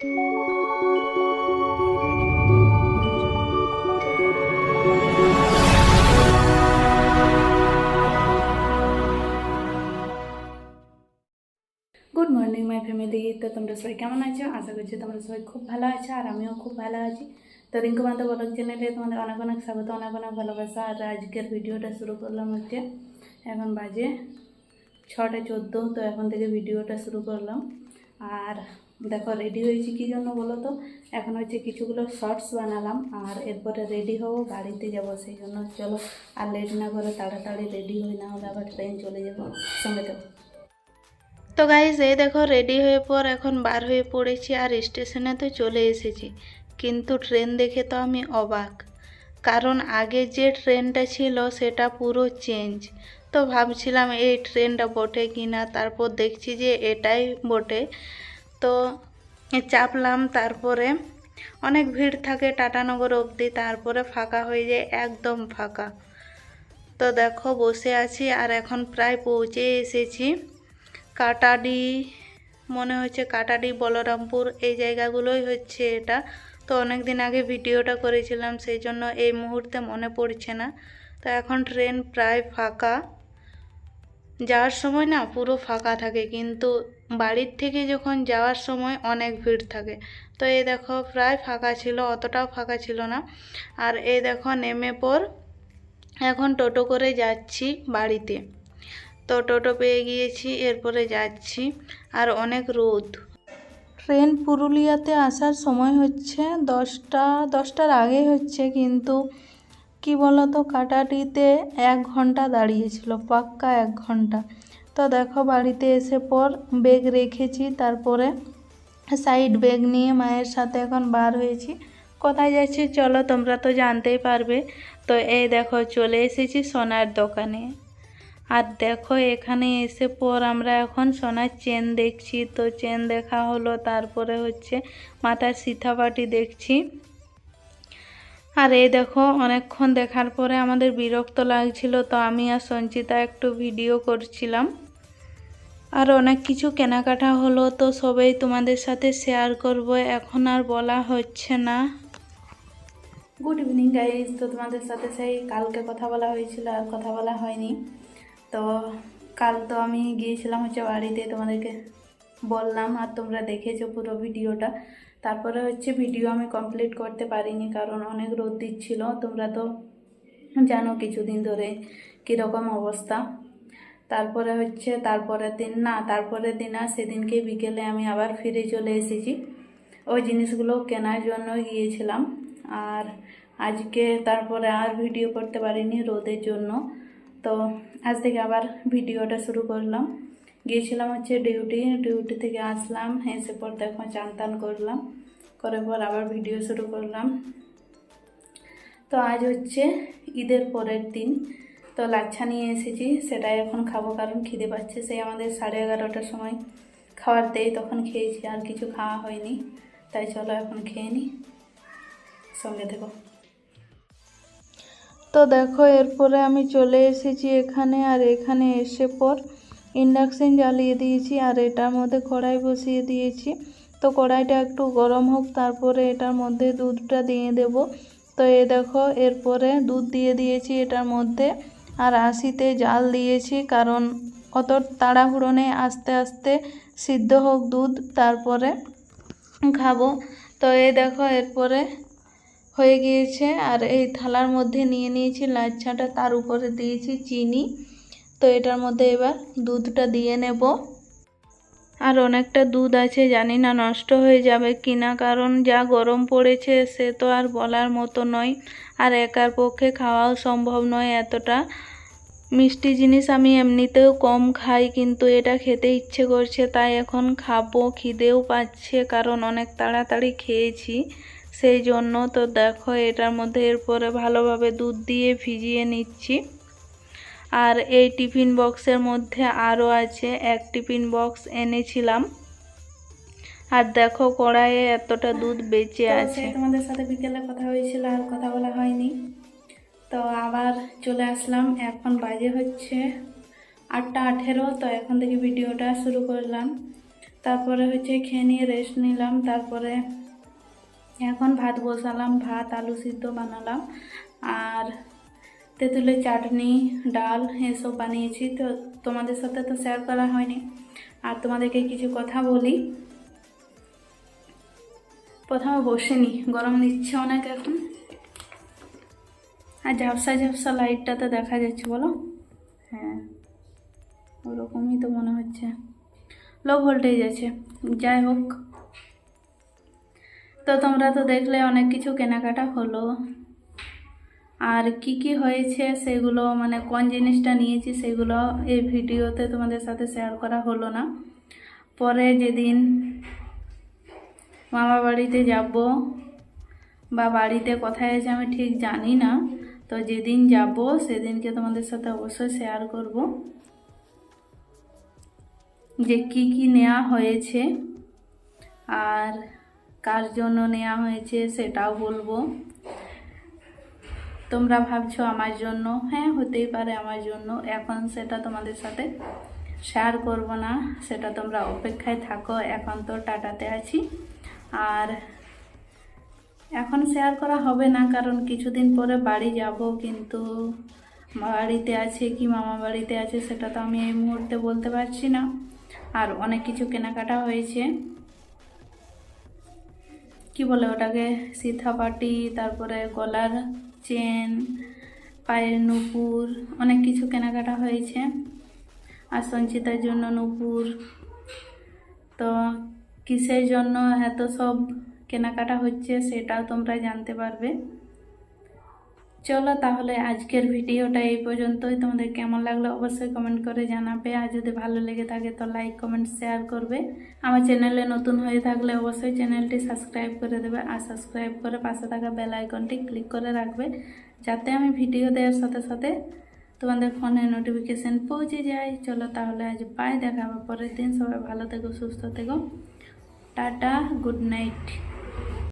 Good morning my family তো তোমরা সবাই কেমন আছো? আশা করছি তোমরা সবাই খুব ভালো আছো আর আমিও খুব ভালো আছি। তো রিঙ্কু মাতা ব্লগ চ্যানেলে তোমাদের অনেক অনেক স্বাগত, অনেক অনেক ভালোবাসা। আর আজকের ভিডিওটা শুরু করলাম হচ্ছে, এখন বাজে ছটা চোদ্দ, তো এখন থেকে ভিডিওটা শুরু করলাম। আর দেখো রেডি হয়েছি কী জন্য বলো তো? এখন হচ্ছে কিছুগুলো শর্টস বানালাম আর এরপরে রেডি হব বাড়িতে যাব, সেই জন্য চলো আর লেট না করে তাড়াতাড়ি রেডি হই, না হলে আবার ট্রেন চলে যাব। সঙ্গে তো তো গাইজ এই দেখো রেডি হয়ে পর এখন বার হয়ে পড়েছি আর স্টেশনে তো চলে এসেছি। কিন্তু ট্রেন দেখে তো আমি অবাক। কারণ আগে যে ট্রেনটা ছিল সেটা পুরো চেঞ্জ তো ভাবছিলাম এই ট্রেনটা বটে কিনা, তারপর দেখছি যে এটাই বটে। তো চাপলাম, তারপরে অনেক ভিড় থাকে টাটানগর অবধি, তারপরে ফাঁকা হয়ে যায়, একদম ফাঁকা। তো দেখো, বসে আছি আর এখন প্রায় পৌঁছে এসেছি কাটাডি, মনে হচ্ছে কাটাডি, বলরামপুর, এই জায়গাগুলোই হচ্ছে এটা। তো অনেক দিন আগে ভিডিওটা করেছিলাম, সেই জন্য এই মুহূর্তে মনে পড়ছে না। তো এখন ট্রেন প্রায় ফাঁকা। যাওয়ার সময় না পুরো ফাঁকা থাকে, কিন্তু বাড়ির থেকে যখন যাওয়ার সময় অনেক ভিড় থাকে। তো এই দেখো প্রায় ফাঁকা ছিল, অতটাও ফাঁকা ছিল না। আর এই দেখো নেমে পর এখন টোটো করে যাচ্ছি বাড়িতে। তো টোটো পেয়ে গিয়েছি, এরপরে যাচ্ছি। আর অনেক রোদ। ট্রেন পুরুলিয়াতে আসার সময় হচ্ছে দশটা, দশটার আগে হচ্ছে, কিন্তু কি বলতো? কাটাটিতে এক ঘণ্টা দাঁড়িয়েছিল, পাক্কা এক ঘণ্টা। তো দেখো, বাড়িতে এসে পর ব্যাগ রেখেছি, তারপরে সাইড ব্যাগ নিয়ে মায়ের সাথে এখন বার হয়েছি। কোথায় যাচ্ছি চলো, তোমরা তো জানতেই পারবে। তো এই দেখো, চলে এসেছি সোনার দোকানে। আর দেখো, এখানে এসে পর আমরা এখন সোনার চেন দেখছি। তো চেন দেখা হলো, তারপরে হচ্ছে মাথার সীতাপাটি দেখছি। আর এই দেখো, অনেকক্ষণ দেখার পরে আমাদের বিরক্ত লাগছিল, তো আমি আর সঞ্চিতা একটু ভিডিও করছিলাম। আর অনেক কিছু কেনাকাটা হলো, তো সবাই তোমাদের সাথে শেয়ার করব, এখন আর বলা হচ্ছে না। গুড ইভিনিং গাইজ তো তোমাদের সাথে সেই কালকে কথা বলা হয়েছিল, আর কথা বলা হয়নি। তো কাল তো আমি গিয়েছিলাম হচ্ছে বাড়িতে তোমাদেরকে বললাম, আর তোমরা দেখেছ পুরো ভিডিওটা? তারপরে হচ্ছে ভিডিও আমি কমপ্লিট করতে পারিনি, কারণ অনেক রোদ দিচ্ছিল। তোমরা তো জানো কিছুদিন ধরে কীরকম অবস্থা। তারপরে হচ্ছে তারপরের দিন, না, তারপরের দিন আর সেদিনকে বিকেলে আমি আবার ফিরে চলে এসেছি। ওই জিনিসগুলো কেনার জন্য গিয়েছিলাম। আর আজকে তারপরে আর ভিডিও করতে পারিনি রোদের জন্য। তো আজ থেকে আবার ভিডিওটা শুরু করলাম। গিয়েছিলাম হচ্ছে ডিউটি ডিউটি থেকে আসলাম, এসে পর দেখো চান টান করলাম, করে পর আবার ভিডিও শুরু করলাম। তো আজ হচ্ছে ঈদের পরের দিন, তো লাচ্ছা নিয়ে এসেছি, সেটাই এখন খাব কারণ খিদে পাচ্ছে, সেই আমাদের সাড়ে এগারোটার সময় খাবার দেয় তখন খেয়েছি, আর কিছু খাওয়া হয়নি, তাই চলো এখন খেয়ে নিই সঙ্গে থেকো। তো দেখো, এরপরে আমি চলে এসেছি এখানে, আর এখানে এসে পর ইন্ডাকশান জ্বালিয়ে দিয়েছি আর এটার মধ্যে কড়াই বসিয়ে দিয়েছি। তো কড়াইটা একটু গরম হোক, তারপরে এটার মধ্যে দুধটা দিয়ে দেব। তো এ দেখো, এরপরে দুধ দিয়ে দিয়েছি এটার মধ্যে। আর আশিতে জাল দিয়েছি, কারণ অত তাড়াহুড়ো নেই আস্তে আস্তে সিদ্ধ হোক দুধ, তারপরে খাব। তো এই দেখো, এরপরে হয়ে গিয়েছে। আর এই থালার মধ্যে নিয়ে নিয়েছি লাচ্ছাটা, তার উপরে দিয়েছি চিনি। তো এটার মধ্যে এবার দুধটা দিয়ে নেব। আর অনেকটা দুধ আছে, জানি না নষ্ট হয়ে যাবে কিনা, কারণ যা গরম পড়েছে সে তো আর বলার মতো নয়। আর একার পক্ষে খাওয়াও সম্ভব নয় এতটা। মিষ্টি জিনিস আমি এমনিতেও কম খাই, কিন্তু এটা খেতে ইচ্ছে করছে, তাই এখন খাব, খিদেও পাচ্ছে, কারণ অনেক তাড়াতাড়ি খেয়েছি। সেই জন্য তো দেখো, এটার মধ্যে এরপরে ভালোভাবে দুধ দিয়ে ভিজিয়ে নিচ্ছি। আর এই টিফিন বক্সের মধ্যে আরও আছে এক টিফিন বক্স এনেছিলাম। আর দেখো কড়াইয়ে এতটা দুধ বেঁচে আছে। তোমাদের সাথে বিকেলে কথা হয়েছিল আর কথা বলা হয়নি। তো আবার চলে আসলাম এখন বাজে হচ্ছে আটটা আঠেরো তো এখন থেকে ভিডিওটা শুরু করলাম। তারপরে হচ্ছে খেয়ে নিয়ে রেস্ট নিলাম তারপরে এখন ভাত বসালাম ভাত আলু সিদ্ধ বানালাম। আর তেঁতুলের চাটনি, ডাল এসব বানিয়েছি। তো তোমাদের সাথে তো শেয়ার করা হয়নি। আর তোমাদেরকে কিছু কথা বলি। প্রথমে বসে নি। গরম দিচ্ছে অনেক এখন। আর ঝাপসা ঝাপসা লাইটটাতে দেখা যাচ্ছে, বলো। হ্যাঁ ওরকমই তো মনে হচ্ছে। লো ভোল্টেজ আছে। যাই হোক। তো তোমরা তো দেখলে অনেক কিছু কেনাকাটা হলো। আর কি কি হয়েছে সেগুলো মানে কোন জিনিসটা নিয়েছি সেগুলো এই ভিডিওতে তোমাদের সাথে শেয়ার করা হলো না। পরে যেদিন মামা বাড়িতে যাব বা বাড়িতে কোথায় আছে আমি ঠিক জানি না, তো যেদিন যাব সেদিনকে তোমাদের সাথে অবশ্যই শেয়ার করব। যে কি কি নেওয়া হয়েছে আর কার জন্য নেওয়া হয়েছে সেটাও বলব। তোমরা ভাবছ আমার জন্য? হ্যাঁ হতেই পারে আমার জন্য। এখন সেটা তোমাদের সাথে শেয়ার করব না। সেটা তোমরা অপেক্ষায় থাকো। এখন তো টাটাতে আছি। আর এখন শেয়ার করা হবে না, কারণ কিছুদিন পরে বাড়ি যাব, কিন্তু বাড়িতে আছে কি, মামা বাড়িতে আছে সেটা তো আমি এই মুহূর্তে বলতে পারছি না। আর অনেক কিছু কেনাকাটা হয়েছে। কি বলে ওটাকে? সীতাপাটি, তারপরে গলার চেন, পায়ের নূপুর, অনেক কিছু কেনাকাটা হয়েছে। আর সঞ্চিতার জন্য নূপুর। তো কিসের জন্য এত সব কেনাকাটা হচ্ছে সেটাও তোমরা জানতে পারবে। চলো তাহলে আজকের ভিডিওটা এই পর্যন্তই। তোমাদের কেমন লাগল অবশ্যই কমেন্ট করে জানাবে। আর যদি ভালো লেগে থাকে তো লাইক কমেন্ট শেয়ার করবে। আমার চ্যানেলে নতুন হয়ে থাকলে অবশ্যই চ্যানেলটি সাবস্ক্রাইব করে দেবে আর সাবস্ক্রাইব করে পাশে থাকা বেল আইকনটি ক্লিক করে রাখবে যাতে আমি ভিডিও দেওয়ার সাথে সাথে তোমাদের ফোনে নোটিফিকেশান পৌঁছে যায়। চলো তাহলে আজ বাই দেখা হবে পরের দিন। সবাই ভালো থেকো, সুস্থ থেকো। Tata good night